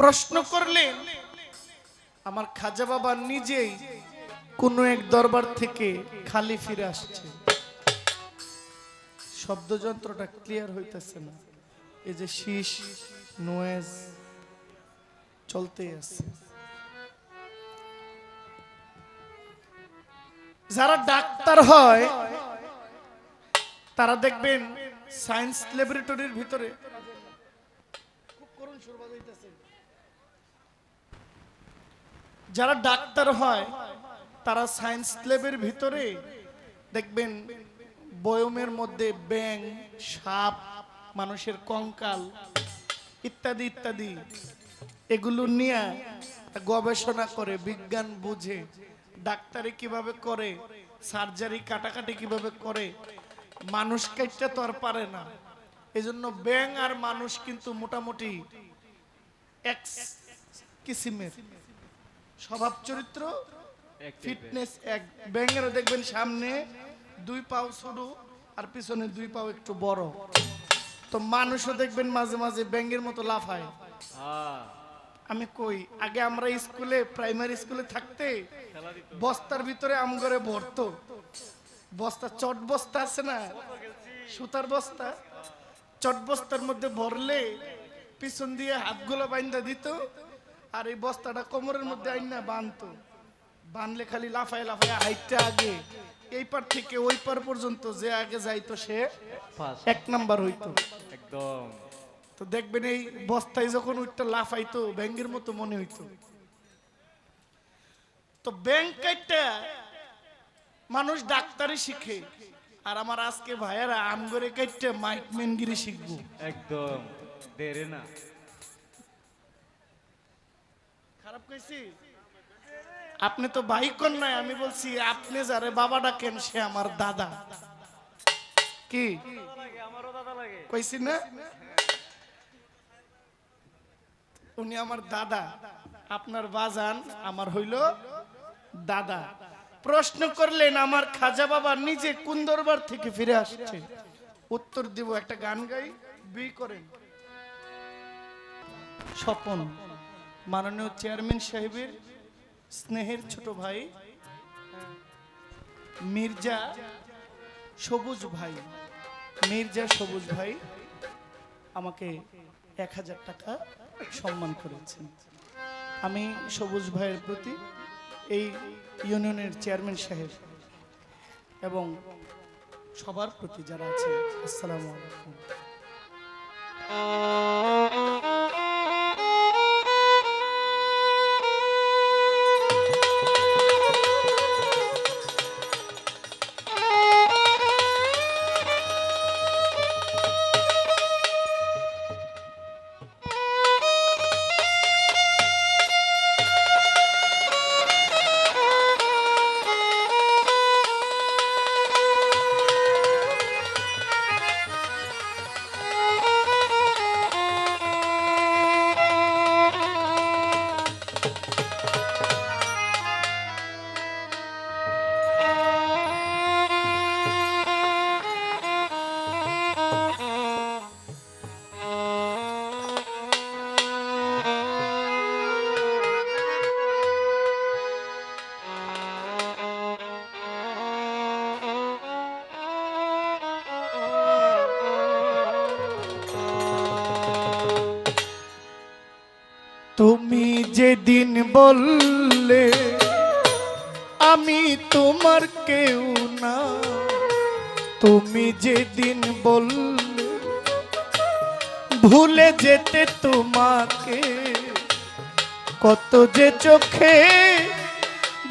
প্রশ্ন করলেন, আমার খাজা বাবা নিজেই কোনো এক দরবার থেকে খালি ফিরে আসছে শব্দযন্ত্রটা ক্লিয়ার হইতেছে না এই যে শীষ, নোয়েজ চলতেই আছে যারা ডাক্তার হয়, তারা দেখবেন সায়েন্স ল্যাবরেটরির ভিতরে খুব। যারা ডাক্তার হয়, তারা সায়েন্স ল্যাবের ভিতরে দেখবেন বয়মের মধ্যে ব্যাং সাপ, মানুষের কঙ্কাল ইত্যাদি ইত্যাদি। এগুলো নিয়ে গবেষণা করে, বিজ্ঞান বুঝে, ডাক্তারি কীভাবে করে সার্জারি কাটাকাটি কীভাবে করে, মানুষ কাটতে তো আর পারে না। এজন্য ব্যাং আর মানুষ কিন্তু মোটামুটি এক কিসিমের। স্বভাব চরিত্র ফিটনেস এক ব্যাঙেরও দেখবেন সামনে দুই পাও ছোট আর পিছনে দুই পাও একটু বড়। তো মানুষও দেখবেন মাঝে মাঝে ব্যাঙের মতো লাফায়। আমি কই আগে আমরা স্কুলে প্রাইমারি স্কুলে থাকতে বস্তার ভিতরে আম করে ভরতো। বস্তা চট বস্তা আছে না? সুতার বস্তা। চট বস্তার মধ্যে ভরলে পিছন দিয়ে হাতগুলো বাইন্দা দিত। আর এই বস্তাটা কোমরের মধ্যে আইনা বানতো। বানলে খালি লাফায় লাফায় হাইটটা আগে। এই পার থেকে ওই পার পর্যন্ত যে আগে যাইতো সে এক নাম্বার হইতো। একদম। তো দেখবেন এই বস্তায় যখন ওইটা লাফাইতো ব্যাঙ্গের মতো মনে হইতো। তো ব্যাংক কাইটটা মানুষ ডাক্তারি শিখে। আর আমার আজকে ভাইয়ারা আমগরে কাইটটা মাইক মেনগিরি শিখব। একদম। দেরে না। খারাপ কইছি? আপনি তো ভাই নাই আমি বলছি, আপনি যারে বাবা ডাকেন, সে আমার দাদা। কি? কইছি না? উনি আমার দাদা। আপনার বাজান আমার হইল দাদা। প্রশ্ন করলেন, আমার খাজা বাবা নিজে কোন দরবার থেকে ফিরে আসছে? উত্তর দিব, একটা গান গাই, বি করেন। স্বপন। মাননীয় চেয়ারম্যান সাহেবের স্নেহের ছোট ভাই, মির্জা সবুজ ভাই, মির্জা সবুজ ভাই আমাকে এক হাজার টাকা সম্মান করেছেন। আমি সবুজ ভাইয়ের প্রতি এই ইউনিয়নের চেয়ারম্যান সাহেব এবং সবার প্রতি যারা আছে আসসালামু আলাইকুম। তুমি যেদিন বললে, আমি তোমার কেউ না। তুমি যেদিন বললে, ভুলে যেতে তোমাকে। কত যে চোখে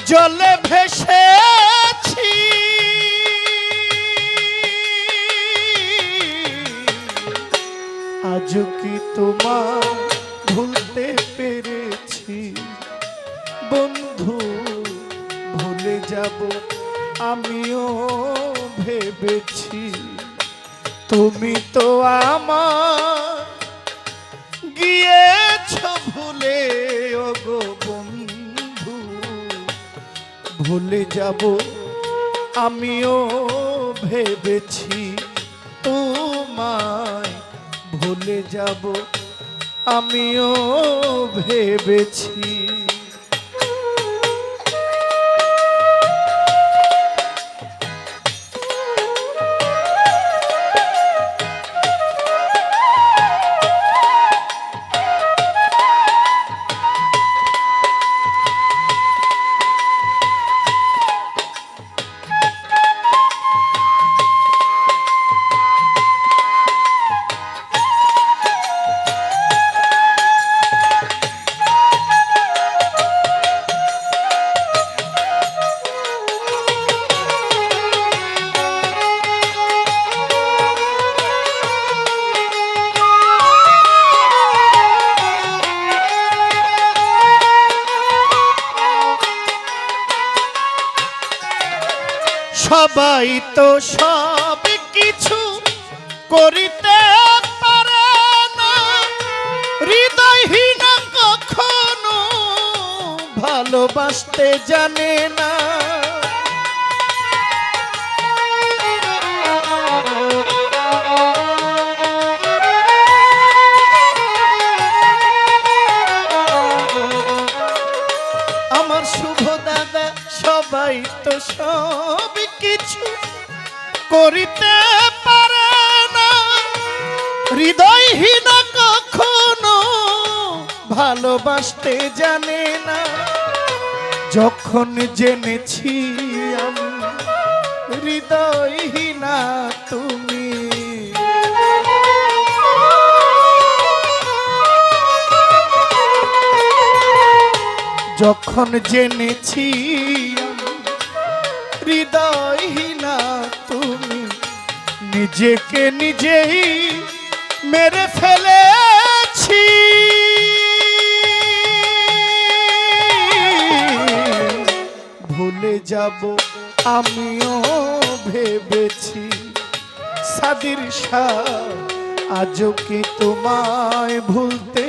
জলে ভেসেছি। আজ কি তোমার ভুলতে যাব আমিও ভেবেছি। তুমি তো আমার গিয়েছ ভুলে, ওগো বন্ধু। ভুলে যাব আমিও ভেবেছি তোমায়। ভুলে যাব আমিও ভেবেছি। ভালোবাসতে জানে না। আমার শুভ দাদা সবাই তো সব কিছু করিতে পারে না। হৃদয়হীন কখনো ভালোবাসতে জানে না। যখন জেনেছি আমি হৃদয়হীনা তুমি। যখন জেনেছি হৃদয়হীনা তুমি নিজেকে নিজেই মেরে ফেলেছি যাব আমিও ভেবেছি সাদির শাহ আজও কি তোমায় ভুলতে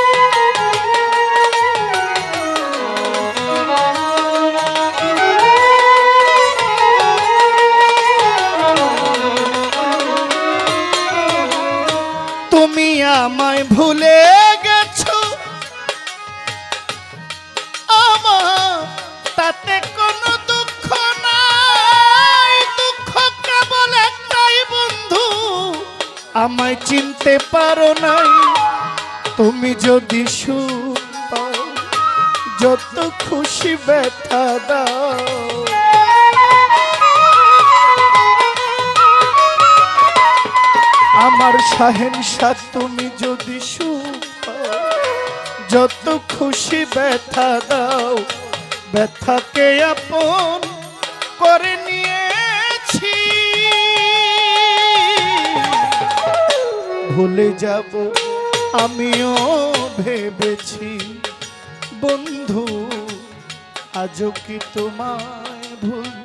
আমায় চিনতে পারো নাই। তুমি যদি যত খুশি ব্যথা দাও। আমার শাহেনশাহ তুমি যদি যত খুশি ব্যথা দাও। ব্যথাকে আপন করে নিয়েছি ভুলে যাব। আমিও ভেবেছি বন্ধু আজও কি তোমায় ভুলতে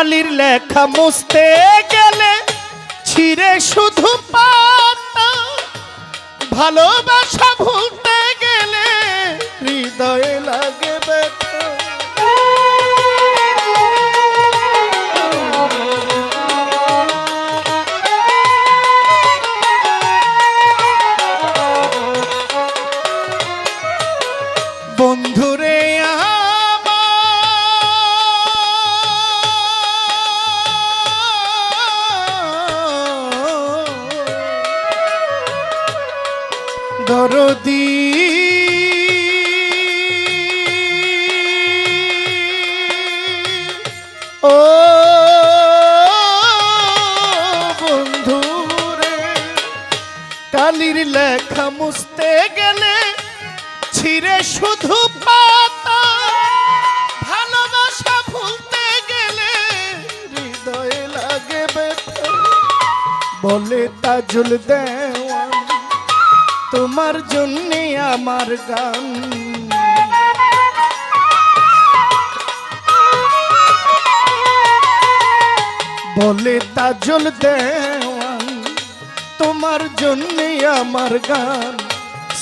কালির লেখা মুছতে গেলে ছিঁড়ে শুধু পাতা। ভালোবাসা ভুলতে ও বন্ধুরে, কালির লেখা মুছতে গেলে ছিঁড়ে শুধু পাতা। ভালোবাসা ভুলতে গেলে হৃদয়ে লাগে বলে তাজুল দেওয়ান, তোমার জন্যে আমার গান তাজল দেওয়ান, তোমার জন্যে আমার গান।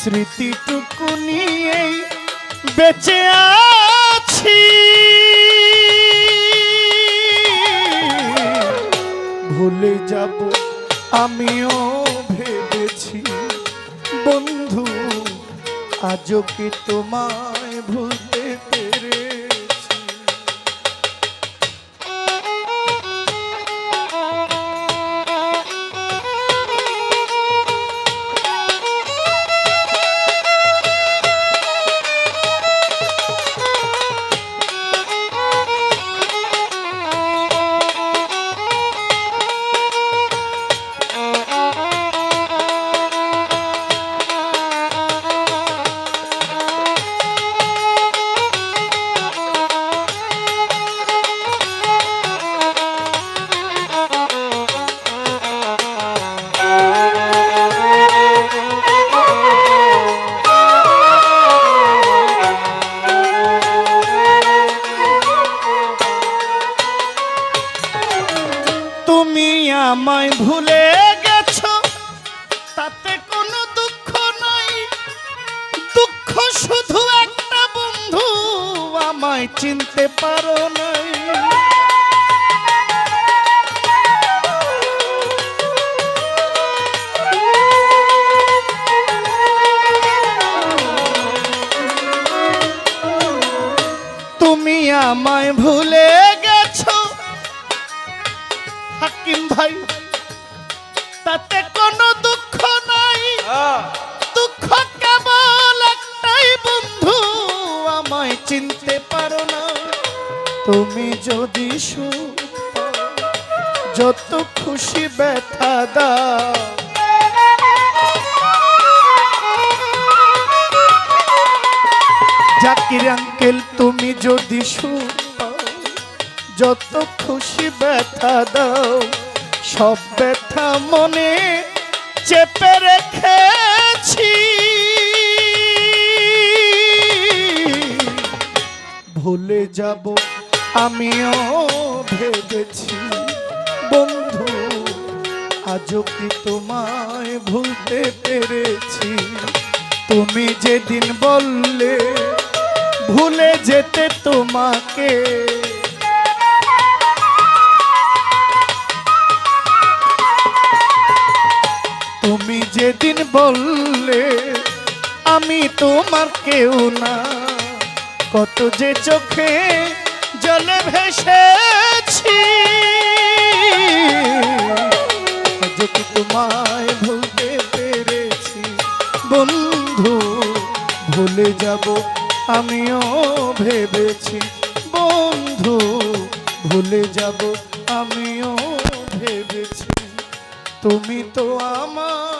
স্মৃতিটুকু নিয়েই বেঁচে আছি। ভুলে যাব আমিও ভেবেছি, বন্ধু, আজও কি তোমায় ভুলতে আমায় চিনতে পারো নাই। তুমি আমায় ভুলে গেছো। হাকিম ভাই তাতে কোনো দুঃখ নাই। দুঃখ কেবল একটাই বন্ধু আমায় চিনতে না তুমি যদি সুখ যত খুশি ব্যথা দাও। জাকির আঙ্কেল, তুমি যদি সুখ যত খুশি ব্যথা দাও। সব ব্যথা মনে চেপে রেখেছি। ভুলে যাব। আমিও ভেবেছি, বন্ধু, আজও কি তোমায় ভুলতে পেরেছি? তুমি যেদিন বললে, ভুলে যেতে তোমাকে। তুমি যেদিন বললে, আমি তোমার কেউ না। কত যে চোখে জলে ভেসেছি। কি তোমায় ভুলতে পেরেছি? বন্ধু, ভুলে যাব আমিও ভেবেছি। বন্ধু, ভুলে যাব আমিও ভেবেছি। তুমি তো আমার